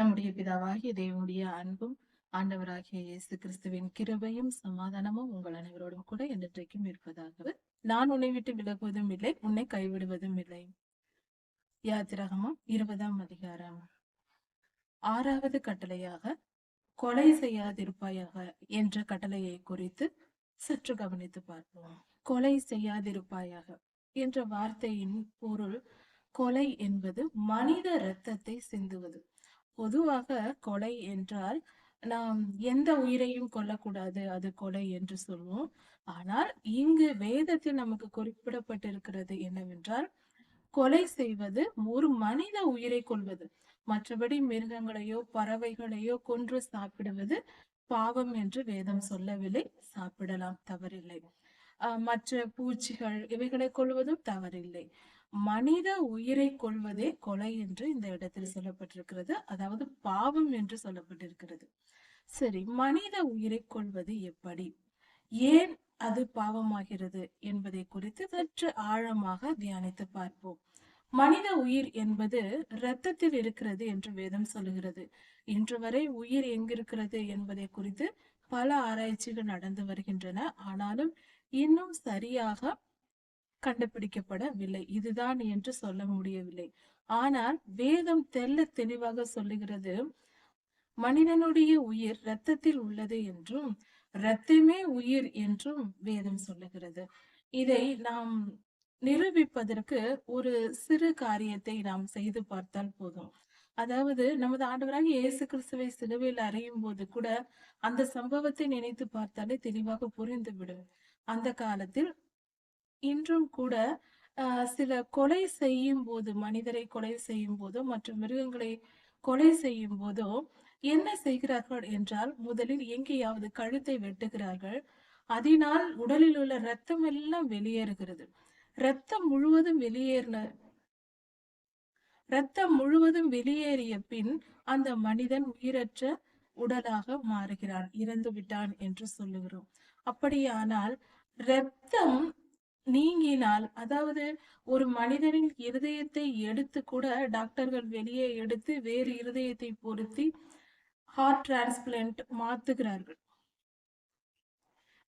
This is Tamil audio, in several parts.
நம்முடைய பிதாவாகிய தேவனுடைய அன்பும் ஆண்டவராகிய இயேசு கிறிஸ்துவின் கிருபையும் சமாதானமும் உங்கள் அனைவரோடும் கூட என்றைக்கும் இருப்பதாக நான் உன்னை விட்டு விலகுவதும் இல்லை உன்னை கைவிடுவதும் இல்லை. யாத்திரகமும் இருபதாம் அதிகாரம். ஆறாவது கட்டளையாக கொலை செய்யாதிருப்பாயாக என்ற கட்டளையை குறித்து சற்று கவனித்து பார்ப்போம். கொலை செய்யாதிருப்பாயாக என்ற வார்த்தையின் பொருள் கொலை என்பது மனித இரத்தத்தை சிந்துவது. பொதுவாக கொலை என்றால் நாம் எந்த உயிரையும் கொல்லக்கூடாது அது கொலை என்று சொல்வோம். ஆனால் இங்கு வேதத்தில் நமக்கு குறிப்பிடப்பட்டிருக்கிறது என்னவென்றால் கொலை செய்வது ஒரு மனித உயிரை கொள்வது மற்றபடி மிருகங்களையோ பறவைகளையோ கொன்று சாப்பிடுவது பாவம் என்று வேதம் சொல்லவில்லை. சாப்பிடலாம் தவறில்லை. ஆஹ் மற்ற பூச்சிகள் இவைகளை கொள்வதும் தவறில்லை. மனித உயிரை கொள்வதே கொலை என்று இந்த இடத்தில் சொல்லப்பட்டிருக்கிறது. அதாவது பாவம் என்று சொல்லப்பட்டிருக்கிறது. சரி மனித உயிரை கொள்வது எப்படி? ஏன் அது பாவமாகிறது என்பதை குறித்து சற்று ஆழமாக தியானித்து பார்ப்போம். மனித உயிர் என்பது இரத்தத்தில் இருக்கிறது என்று வேதம் சொல்லுகிறது. இன்று வரை உயிர் எங்கிருக்கிறது என்பதை குறித்து பல ஆராய்ச்சிகள் நடந்து வருகின்றன. ஆனாலும் இன்னும் சரியாக கண்டுபிடிக்கப்படவில்லை. இதுதான் என்று சொல்ல முடியவில்லை. ஆனால் வேதம் தெல்ல தெளிவாக சொல்லுகிறது மனிதனுடைய உயிர் இரத்தத்தில் உள்ளது என்றும் இரத்தமே உயிர் என்றும் வேதம் சொல்லுகிறது. இதை நாம் நிரூபிப்பதற்கு ஒரு சிறு காரியத்தை நாம் செய்து பார்த்தால் போதும். அதாவது நமது ஆண்டவராக இயேசு கிறிஸ்துவை சிலுவையில் அறையும் போது கூட அந்த சம்பவத்தை நினைத்து பார்த்தாலே தெளிவாக புரிந்துவிடும். அந்த காலத்தில் இன்றும் கூட ஆஹ் சில கொலை செய்யும் போது மனிதரை கொலை செய்யும் போதோ மற்றும் மிருகங்களை கொலை செய்யும் போதோ என்ன செய்கிறார்கள் என்றால் முதலில் எங்கேயாவது கழுத்தை வெட்டுகிறார்கள். அதனால் உடலில் உள்ள ரத்தம் எல்லாம் வெளியேறுகிறது. ரத்தம் முழுவதும் வெளியேறின ரத்தம் முழுவதும் வெளியேறிய பின் அந்த மனிதன் உயிரற்ற உடலாக மாறுகிறான் இறந்து விட்டான் என்று சொல்லுகிறோம். அப்படியானால் ரத்தம் நீங்கினால் அதாவது ஒரு மனிதனின் இருதயத்தை எடுத்து கூட டாக்டர்கள் வெளியே எடுத்து வேறு இருதயத்தை பொருத்தி ஹார்ட் டிரான்ஸ்பிளண்ட் மாத்துகிறார்கள்.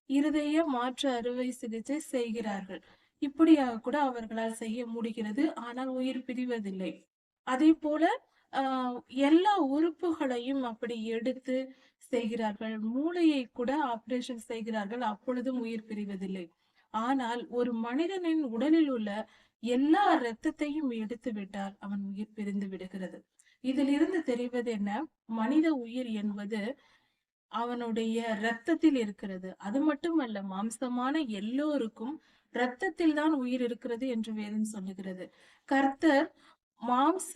இருதய மாற்று அறுவை சிகிச்சை செய்கிறார்கள். இப்படியாக கூட அவர்களால் செய்ய முடிகிறது ஆனால் உயிர் பிரிவதில்லை. அதே போல ஆஹ் எல்லா உறுப்புகளையும் அப்படி எடுத்து செய்கிறார்கள். மூளையை கூட ஆபரேஷன் செய்கிறார்கள் அப்பொழுதும் உயிர் பிரிவதில்லை. ஆனால் ஒரு மனிதனின் உடலில் உள்ள எல்லா இரத்தத்தையும் எடுத்து விட்டால் அவன் உயிர் பிரிந்து விடுகிறது. இதிலிருந்து தெரிவது என்ன? மனித உயிர் என்பது அவனுடைய இரத்தத்தில் இருக்கிறது. அது மட்டுமல்ல மாம்சமான எல்லோருக்கும் இரத்தத்தில் தான் உயிர் இருக்கிறது என்று வேதம் சொல்லுகிறது. கர்த்தர் மாம்ச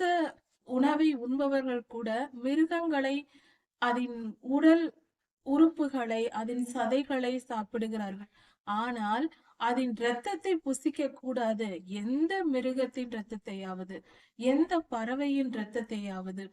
உணவை உண்பவர்கள் கூட மிருகங்களை அதன் உடல் உறுப்புகளை அதன் சதைகளை சாப்பிடுகிறார்கள். ஆனால் அதன் இரத்தத்தை புசிக்க கூடாது எந்த மிருகத்தின் இரத்தத்தையாவது எந்த பறவையின் இரத்தத்தையாவது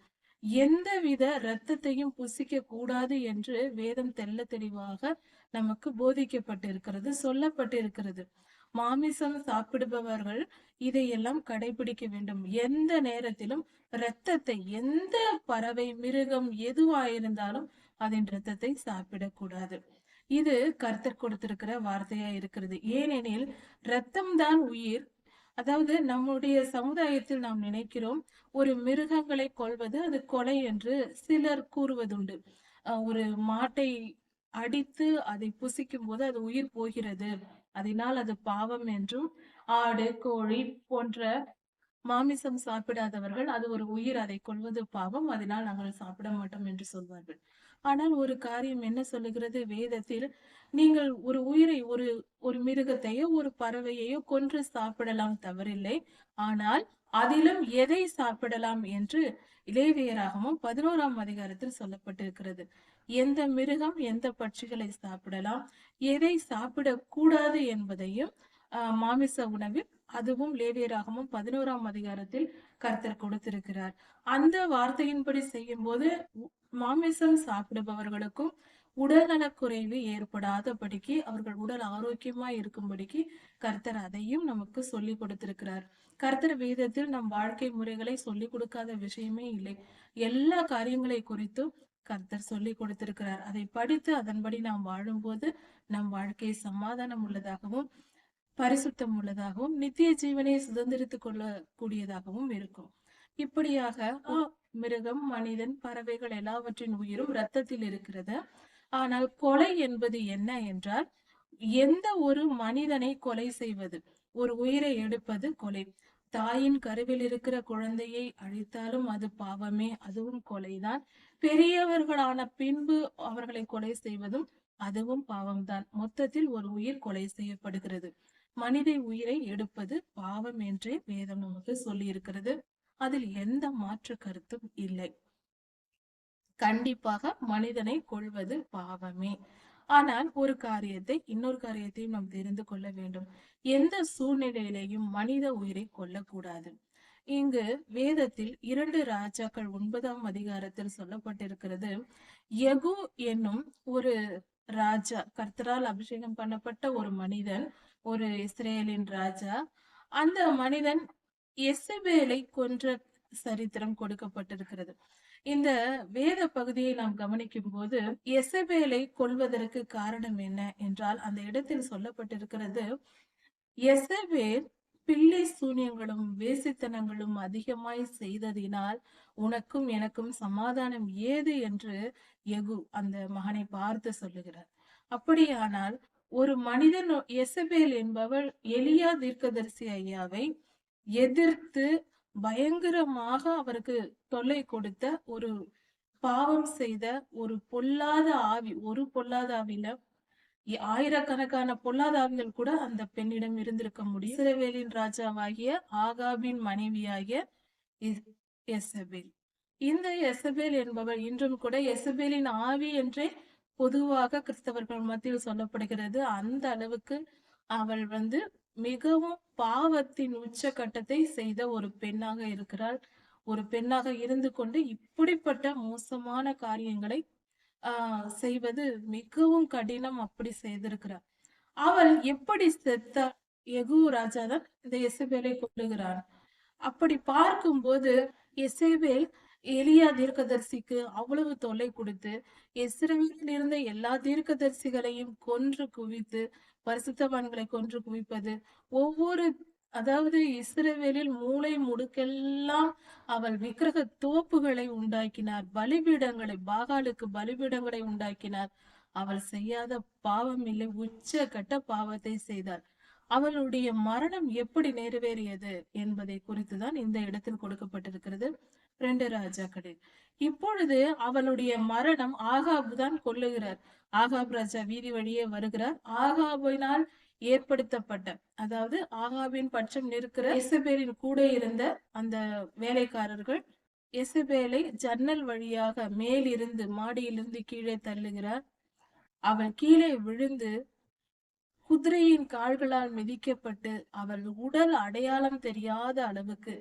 எந்தவித இரத்தத்தையும் புசிக்க கூடாது என்று வேதம் தெல்ல தெளிவாக நமக்கு போதிக்கப்பட்டிருக்கிறது சொல்லப்பட்டிருக்கிறது. மாமிசம் சாப்பிடுபவர்கள் இதையெல்லாம் கடைபிடிக்க வேண்டும். எந்த நேரத்திலும் இரத்தத்தை எந்த பறவை மிருகம் எதுவாயிருந்தாலும் அதன் இரத்தத்தை சாப்பிடக்கூடாது. இது கருத்தர் கொடுத்திருக்கிற வார்த்தையா இருக்கிறது. ஏனெனில் ரத்தம் தான் உயிர். அதாவது நம்முடைய சமுதாயத்தில் நாம் நினைக்கிறோம் ஒரு மிருகங்களை கொல்வது அது கொலை என்று சிலர் கூறுவதுண்டு. ஒரு மாட்டை அடித்து அதை புசிக்கும் போது அது உயிர் போகிறது. அதனால் அது பாவம் என்றும் ஆடு கோழி போன்ற மாமிசம் சாப்பிடாதவர்கள் அது ஒரு உயிர் அதை கொள்வது பாவம் அதனால் நாங்கள் சாப்பிட மாட்டோம் என்று சொல்வார்கள். ஆனால் ஒரு காரியம் என்ன சொல்லுகிறது? வேதத்தில் நீங்கள் ஒரு உயிரை ஒரு ஒரு மிருகத்தையோ ஒரு பறவையையோ கொன்று சாப்பிடலாம் தவறில்லை. ஆனால் அதிலும் எதை சாப்பிடலாம் என்று இளைவியராகவும் பதினோராம் அதிகாரத்தில் சொல்லப்பட்டிருக்கிறது. எந்த மிருகம் எந்த பட்சிகளை சாப்பிடலாம்? எதை சாப்பிடக்கூடாது என்பதையும் மாமிச உணவில் அதுவும் லேவியராகவும் பதினோராம் அதிகாரத்தில் கர்த்தர் கொடுத்திருக்கிறார். அந்த வார்த்தையின்படி செய்யும் போது மாமிசம் சாப்பிடுபவர்களுக்கும் உடல்நலக்குறைவு ஏற்படாதபடிக்கு அவர்கள் உடல் ஆரோக்கியமா இருக்கும்படிக்கு கர்த்தர் அதையும் நமக்கு சொல்லி கொடுத்திருக்கிறார். கர்த்தர் வேதத்தில் நம் வாழ்க்கை முறைகளை சொல்லி கொடுக்காத விஷயமே இல்லை. எல்லா காரியங்களை குறித்தும் கர்த்தர் சொல்லி கொடுத்திருக்கிறார். அதை படித்து அதன்படி நாம் வாழும்போது நம் வாழ்க்கை சமாதானம் உள்ளதாகவும் பரிசுத்தம் உள்ளதாகவும் நித்திய ஜீவனை சுதந்திரித்துக் கொள்ளக்கூடியதாகவும் இருக்கும். இப்படியாக மிருகம் மனிதன் பறவைகள் எல்லாவற்றின் உயிரும் இரத்தத்தில் இருக்கிறது. ஆனால் கொலை என்பது என்ன என்றால் எந்த ஒரு மனிதனை கொலை செய்வது? ஒரு உயிரை எடுப்பது கொலை. தாயின் கருவில் இருக்கிற குழந்தையை அழித்தாலும் அது பாவமே அதுவும் கொலைதான். பெரியவர்களான பின்பு அவர்களை கொலை செய்வதும் அதுவும் பாவம்தான். மொத்தத்தில் ஒரு உயிர் கொலை செய்யப்படுகிறது. மனித உயிரை எடுப்பது பாவம் என்றே வேதம் நமக்கு சொல்லி இருக்கிறது அதில் எந்த மாற்று கருத்தும் இல்லை. கண்டிப்பாக மனிதனை கொள்வது பாவமே. ஆனால் ஒரு காரியத்தை இன்னொரு காரியத்தையும் நாம் தெரிந்து கொள்ள வேண்டும். எந்த சூழ்நிலையிலையும் மனித உயிரை கொல்லக்கூடாது. இங்கு வேதத்தில் இரண்டு ராஜாக்கள் ஒன்பதாம் அதிகாரத்தில் சொல்லப்பட்டிருக்கிறது. எகு என்னும் ஒரு ராஜா கர்த்தரால் அபிஷேகம் பண்ணப்பட்ட ஒரு மனிதன் ஒரு இஸ்ரேலின் ராஜா. அந்த மனிதன் எசபேலை கொன்ற சரித்திரம் கொடுக்கப்பட்டிருக்கிறது. இந்த வேத பகுதியை நாம் கவனிக்கும் போது எசபேலை கொல்வதற்கு காரணம் என்ன என்றால் அந்த இடத்தில் சொல்லப்பட்டிருக்கிறது எசபேல் பிள்ளை சூன்யங்களும் வேசித்தனங்களும் அதிகமாய் செய்ததினால் உனக்கும் எனக்கும் சமாதானம் ஏது என்று எகு அந்த மகனை பார்த்து சொல்லுகிறார். அப்படியானால் ஒரு மனிதன் எசபேல் என்பவள் எளியா தீர்க்கதரிசி ஐயாவை எதிர்த்து பயங்கரமாக அவருக்கு தொல்லை கொடுத்த ஒரு பாவம் செய்த ஒரு பொல்லாத ஆவி ஒரு பொல்லாத ஆவில ஆயிரக்கணக்கான பொல்லாதாவிகள் கூட அந்த பெண்ணிடம் இருந்திருக்க முடியும். இஸ்ரவேலின் ராஜாவாகிய ஆகாபின் மனைவியாகிய எசபேல். இந்த எசபேல் என்பவள் இன்றும் கூட எசபேலின் ஆவி என்றே பொதுவாக கிறிஸ்தவர்கள் மத்தியில் சொல்லப்படுகிறது. அந்த அளவுக்கு அவள் வந்து மிகவும் பாவத்தின் உச்ச கட்டத்தை செய்த ஒரு பெண்ணாக இருக்கிறாள். ஒரு பெண்ணாக இருந்து கொண்டு இப்படிப்பட்ட மோசமான காரியங்களை ஆஹ் செய்வது மிகவும் கடினம் அப்படி செய்திருக்கிறார். அவள் எப்படி செத்த? எகு ராஜா தான் இந்த எசபேலை கொள்ளுகிறான் அப்படி பார்க்கும்போது எசேபேல் எலியா தீர்க்கதரிசிக்கு அவ்வளவு தொல்லை கொடுத்து இஸ்ரவேலில் இருந்த எல்லா தீர்க்கதரிசிகளையும் கொன்று குவித்து பரிசுத்தவான்களை கொன்று குவிப்பது ஒவ்வொரு அதாவது இஸ்ரவேலில் மூளை முடுக்கெல்லாம் அவள் விக்கிரக தோப்புகளை உண்டாக்கினார். பலிபீடங்களை பாகாலுக்கு பலிபீடங்களை உண்டாக்கினார். அவள் செய்யாத பாவம் இல்லை உச்ச கட்ட பாவத்தை செய்தார் அவளுடைய மரணம் எப்படி நிறைவேறியது என்பதை குறித்து தான் இந்த இடத்தில் கொடுக்கப்பட்டிருக்கிறது ரெண்டு ராஜாக்களில். இப்பொழுது அவளுடைய மரணம் ஆகாபு தான் கொல்லுகிறார். ஆகாப் ராஜா வீதி வழியே வருகிறார். ஆகாபினால் ஏற்படுத்தப்பட்ட அதாவது ஆகாவின் பட்சம் நிற்கிற எசபேலின் கூட இருந்த அந்த வேலைக்காரர்கள் எசபேலை ஜன்னல் வழியாக மேலிருந்து மாடியிலிருந்து கீழே தள்ளுகிறார். அவள் கீழே விழுந்து குதிரையின் கால்களால் மிதிக்கப்பட்டு அவள் உடல் அடையாளம் தெரியாத அளவுக்கு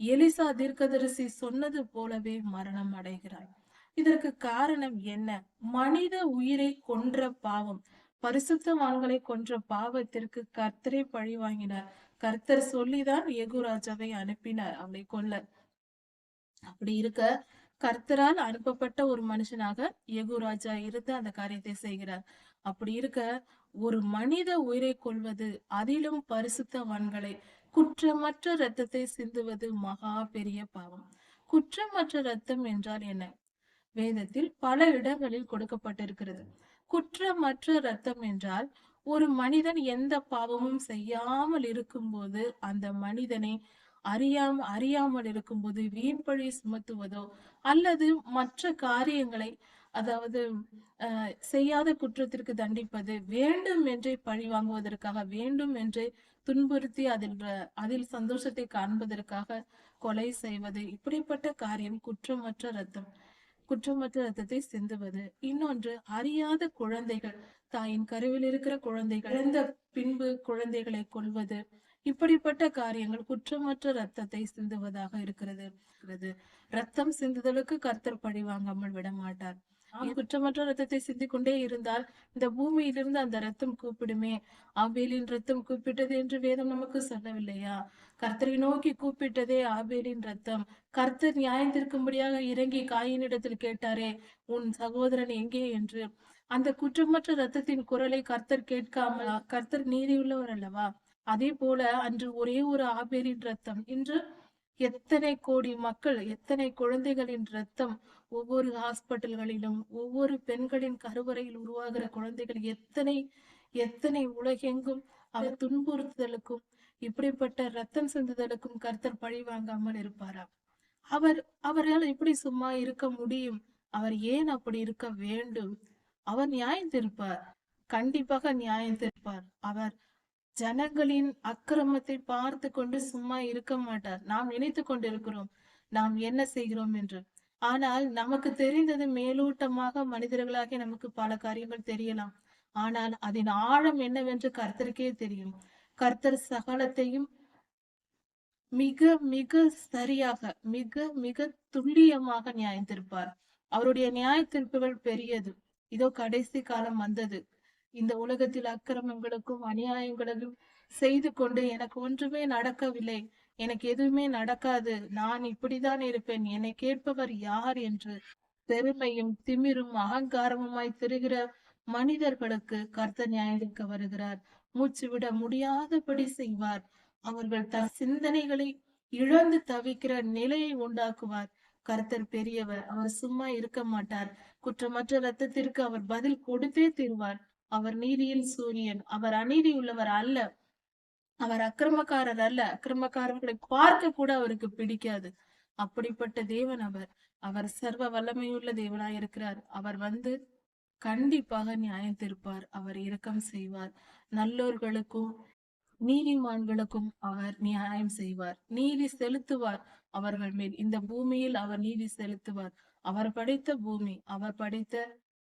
எலிசா தீர்க்கதரிசி சொன்னது போலவே மரணம் அடைகிறாள் இதற்கு காரணம் என்ன? மனித உயிரை கொன்ற பாவம். பரிசுத்தவான்களை கொன்ற பாவத்திற்கு கர்த்தரை பழி வாங்கினார். கர்த்தர் சொல்லிதான் ஏகுராஜாவை அனுப்பினார். அவளை கொல்ல. அப்படி இருக்க கர்த்தரால் அனுப்பப்பட்ட ஒரு மனுஷனாக யகுராஜா இருந்து அந்த காரியத்தை செய்கிறார். அப்படி இருக்க ஒரு மனித உயிரை கொள்வது அதிலும் பரிசுத்தவான்களை குற்றமற்ற இரத்தத்தை சிந்துவது மகா பெரிய பாவம். குற்றமற்ற இரத்தம் என்றால் என்ன? வேதத்தில் பல இடங்களில் கொடுக்கப்பட்டிருக்கிறது. குற்றமற்ற ரத்தம் என்றால் ஒரு மனிதன் எந்த பாவமும் செய்யாமல் இருக்கும்போது அந்த மனிதனை அறியாம அறியாமல் இருக்கும்போது வீண்பழி சுமத்துவதோ அல்லது மற்ற காரியங்களை அதாவது அஹ், செய்யாத குற்றத்திற்கு தண்டிப்பது வேண்டும் என்றே பழி வாங்குவதற்காக வேண்டும் என்றே துன்புறுத்தி அதில் ர- அதில் சந்தோஷத்தை காண்பதற்காக கொலை செய்வது இப்படிப்பட்ட காரியம் குற்றமற்ற ரத்தம். குற்றமற்ற ரத்தத்தை சிந்துவது. இன்னொன்று அறியாத குழந்தைகள் தாயின் கருவில் இருக்கிற குழந்தைகள் இறந்த பின்பு குழந்தைகளை கொல்வது. இப்படிப்பட்ட காரியங்கள் குற்றமற்ற ரத்தத்தை சிந்துவதாக இருக்கிறது. ரத்தம் சிந்துதலுக்கு கர்த்தர் பழி வாங்காமல் விட மாட்டார் குற்றமற்ற ரத்தத்தை சிந்திக் கொண்டே இருந்தால் இந்த பூமியிலிருந்து அந்த ரத்தம் கூப்பிடுமே. ஆபேலின் ரத்தம் கூப்பிட்டது என்று வேதம் நமக்கு சொல்லவில்லையா? கர்த்தரை நோக்கி கூப்பிட்டதே ஆபேலின் ரத்தம். கர்த்தர் நியாயம் தீர்க்கும்படியாக இறங்கி காயினிடத்தில் கேட்டாரே உன் சகோதரன் எங்கே? என்று. அந்த குற்றமற்ற ரத்தத்தின் குரலை கர்த்தர் கேட்காமலா? கர்த்தர் நீதியுள்ளவர் அல்லவா? அதே போல அன்று ஒரே ஒரு ஆபேலின் ரத்தம். இன்று எத்தனை கோடி மக்கள் எத்தனை குழந்தைகளின் ரத்தம் ஒவ்வொரு ஹாஸ்பிட்டல்களிலும் ஒவ்வொரு பெண்களின் கருவறையில் உருவாகிற குழந்தைகள் எத்தனை எத்தனை உலகெங்கும் அவர் துன்புறுத்துதலுக்கும் இப்படிப்பட்ட ரத்தம் சிந்துதலுக்கும் கர்த்தர் பழி வாங்காமல் இருப்பாரா அவர் அவரால் எப்படி சும்மா இருக்க முடியும். அவர் ஏன் அப்படி இருக்க வேண்டும்? அவர் நியாயம் திருப்பார். கண்டிப்பாக நியாயம் திருப்பார். அவர் ஜனங்களின் அக்கிரமத்தை பார்த்து கொண்டு சும்மா இருக்க மாட்டார். நாம் நினைத்து கொண்டிருக்கிறோம். நாம் என்ன செய்கிறோம் என்று. ஆனால் நமக்கு தெரிந்தது மேலோட்டமாக மனிதர்களாகி நமக்கு பல காரியங்கள் தெரியலாம். ஆனால் அதன் ஆழம் என்னவென்று கர்த்தருக்கே தெரியும். கர்த்தர் சகலத்தையும் மிக மிக சரியாக மிக மிக துல்லியமாக நியாயத்திருப்பார் அவருடைய நியாய தீர்ப்புகள் பெரியது. இதோ கடைசி காலம் வந்தது. இந்த உலகத்தில் அக்கிரமங்களுக்கும் அநியாயங்களுக்கும் செய்து கொண்டு எனக்கு ஒன்றுமே நடக்கவில்லை. எனக்கு எதுவுமே நடக்காது. நான் இப்படிதான் இருப்பேன். என்னை கேட்பவர் யார் என்று பெருமையும் திமிரும் அகங்காரமுமாய் திரிகிற மனிதர்களுக்கு கர்த்தர் நியாயத்திற்கு வருகிறார். மூச்சு விட முடியாதபடி செய்வார். அவர்கள் தன் சிந்தனைகளை இழந்து தவிக்கிற நிலையை உண்டாக்குவார். கர்த்தர் பெரியவர். அவர் சும்மா இருக்க மாட்டார். குற்றமற்ற ரத்தத்திற்கு அவர் பதில் கொடுத்தே தீர்வார். அவர் நீதியின் சூரியன். அவர் அநீதி உள்ளவர் அல்ல. அவர் அக்கிரமக்காரர் அல்ல. அக்கிரமக்காரர்களை பார்க்க கூட அவருக்கு பிடிக்காது. அப்படிப்பட்ட தேவன் அவர். அவர் சர்வ வல்லமையுள்ள தேவனாய் இருக்கிறார். அவர் வந்து கண்டிப்பாக நியாயம் திருப்பார். அவர் இரக்கம் செய்வார். நல்லோர்களுக்கும் நீதிமான்களுக்கும் அவர் நியாயம் செய்வார். நீதி செலுத்துவார் அவர்கள் மேல். இந்த பூமியில் அவர் நீதி செலுத்துவார். அவர் படைத்த பூமி அவர் படைத்த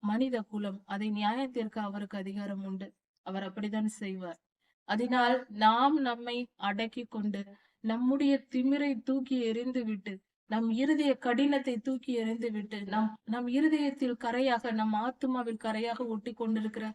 மனித குலம் அதை நியாயத்திற்கு அவருக்கு அதிகாரம் உண்டு. அவர் அப்படித்தான் செய்வார். அதனால் நாம் நம்மை அடக்கி கொண்டு நம்முடைய திமிரை தூக்கி எறிந்து விட்டு நம் இருதய கடினத்தை தூக்கி எறிந்து விட்டு நம் நம் இருதயத்தில் கரையாக நம் ஆத்மாவில் கரையாக ஒட்டி கொண்டிருக்கிற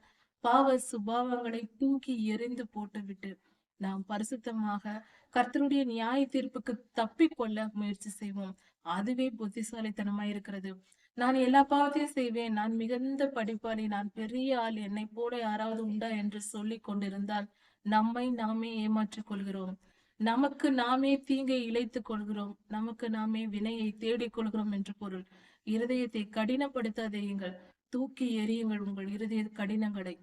பாவ சுபாவங்களை தூக்கி எறிந்து போட்டுவிட்டு நாம் பரிசுத்தமாக கர்த்தருடைய நியாய தீர்ப்புக்கு தப்பிக்கொள்ள முயற்சி செய்வோம். அதுவே புத்திசாலித்தனமாய் இருக்கிறது. நான் எல்லா பாவத்தையும் செய்வேன். நான் மிகுந்த படிப்பாளி. நான் பெரிய ஆள். என்னை போல யாராவது உண்டா என்று சொல்லி கொண்டிருந்தால் நம்மை நாமே ஏமாற்றிக் கொள்கிறோம். நமக்கு நாமே தீங்கை இழைத்துக் கொள்கிறோம். நமக்கு நாமே வினையை தேடிக் கொள்கிறோம் என்று பொருள். இருதயத்தை கடினப்படுத்தாதேயுங்கள் தூக்கி எறியுங்கள் உங்கள் இருதய கடினங்களை.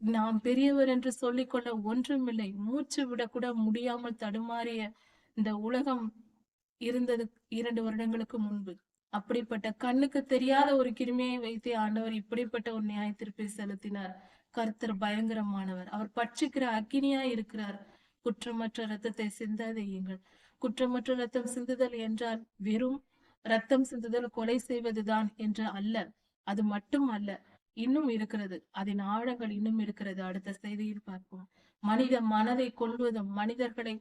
நாம் பெரியவர் என்று சொல்லிக்கொள்ள ஒன்றுமில்லை. மூச்சு விடக்கூட முடியாமல் தடுமாறிய இந்த உலகம் இருந்தது இரண்டு வருடங்களுக்கு முன்பு. அப்படிப்பட்ட கண்ணுக்கு தெரியாத ஒரு கிருமியை வைத்து ஆண்டவர் இப்படிப்பட்ட ஒரு நியாயத்திற்பை செலுத்தினார். கர்த்தர் பயங்கரமானவர். அவர் பட்சிக்கிற அக்கினியா இருக்கிறார். குற்றமற்ற ரத்தத்தை சிந்தாதேயுங்கள் குற்றமற்ற ரத்தம் சிந்துதல் என்றால் வெறும் ரத்தம் சிந்துதல் கொலை செய்வதுதான் என்று அல்ல. அது மட்டும் அல்ல. இன்னும் இருக்கிறது. அதன் ஆழங்கள் இன்னும் இருக்கிறது. அடுத்த செய்தியில் பார்ப்போம். மனித மனதை கொள்வதும் மனிதர்களை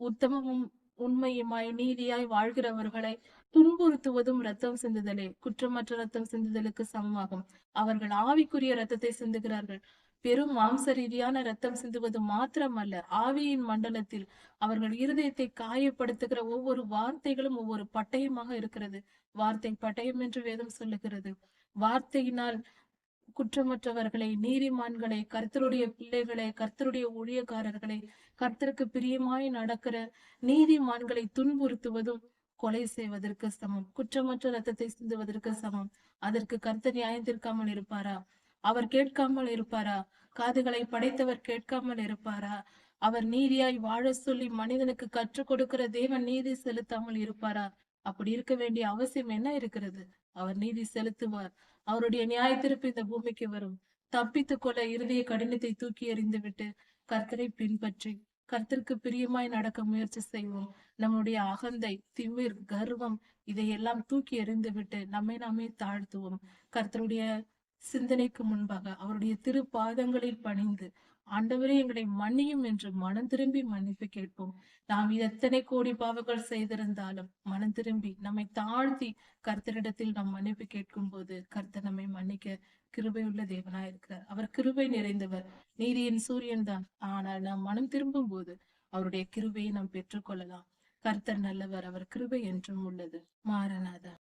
உத்தமமும் உண்மையுமாய் நீதியாய் வாழ்கிறவர்களை துன்புறுத்துவதும் ரத்தம் சிந்துதலே. குற்றமற்ற ரத்தம் சிந்துதலுக்கு சமமாகும். அவர்கள் ஆவிக்குரிய ரத்தத்தை சிந்துகிறார்கள். பெரும் மாம்ச ரீதியான ரத்தம் சிந்துவது மாத்திரமல்ல. ஆவியின் மண்டலத்தில் அவர்கள் இருதயத்தை காயப்படுத்துகிற ஒவ்வொரு வார்த்தைகளும் ஒவ்வொரு பட்டயமாக இருக்கிறது. வார்த்தை பட்டயம் என்று வேதம் சொல்லுகிறது. வார்த்தையினால் குற்றமற்றவர்களை நீதிமான்களை கர்த்தருடைய பிள்ளைகளை கர்த்தருடைய ஊழியக்காரர்களை கர்த்தருக்கு பிரியமாய் நடக்கிற நீதிமான்களை துன்புறுத்துவதும் கொலை செய்வதற்கு சமம். குற்றமற்ற ரத்தத்தை சிந்துவதற்கு சமம். அதற்கு கர்த்தர் நியாயம் தீர்க்காமல் இருப்பாரா? அவர் கேட்காமல் இருப்பாரா? காதுகளை படைத்தவர் கேட்காமல் இருப்பாரா? அவர் நீதியாய் வாழ சொல்லி மனிதனுக்கு கற்றுக் கொடுக்கிற தேவன் நீதி செலுத்தாமல் இருப்பாரா? அப்படி இருக்க வேண்டிய அவசியம் என்ன இருக்கிறது? அவர் நீதி செலுத்துவார். அவருடைய நியாய திருப்பு இந்த பூமிக்கு வரும். தப்பித்து கொள்ள இருதய கடினத்தை தூக்கி எறிந்து விட்டு கர்த்தரை பின்பற்றி கர்த்தருக்கு பிரியமாய் நடக்க முயற்சி செய்வோம். நம்முடைய அகந்தை திமிர் கர்வம் இதையெல்லாம் தூக்கி எறிந்து விட்டு நம்மை நாமே தாழ்த்துவோம். கர்த்தருடைய சிந்தனைக்கு முன்பாக அவருடைய திரு பாதங்களில் பணிந்து ஆண்டவரே எங்களை மன்னியும் என்று மனம் திரும்பி மன்னிப்பு கேட்போம். நாம் எத்தனை கோடி பாவங்கள் செய்திருந்தாலும் மனம் திரும்பி நம்மை தாழ்த்தி கர்த்தரிடத்தில் நாம் மன்னிப்பு கேட்கும் போது கர்த்தர் நம்மை மன்னிக்க கிருபையுள்ள தேவனாய் இருக்கிறார். அவர் கிருபை நிறைந்தவர். நீதியின் சூரியன் தான். ஆனால் நாம் மனம் திரும்பும் போது அவருடைய கிருபையை நாம் பெற்றுக்கொள்ளலாம். கர்த்தர் நல்லவர். அவர் கிருபை என்றும் உள்ளது. மாறனாதா?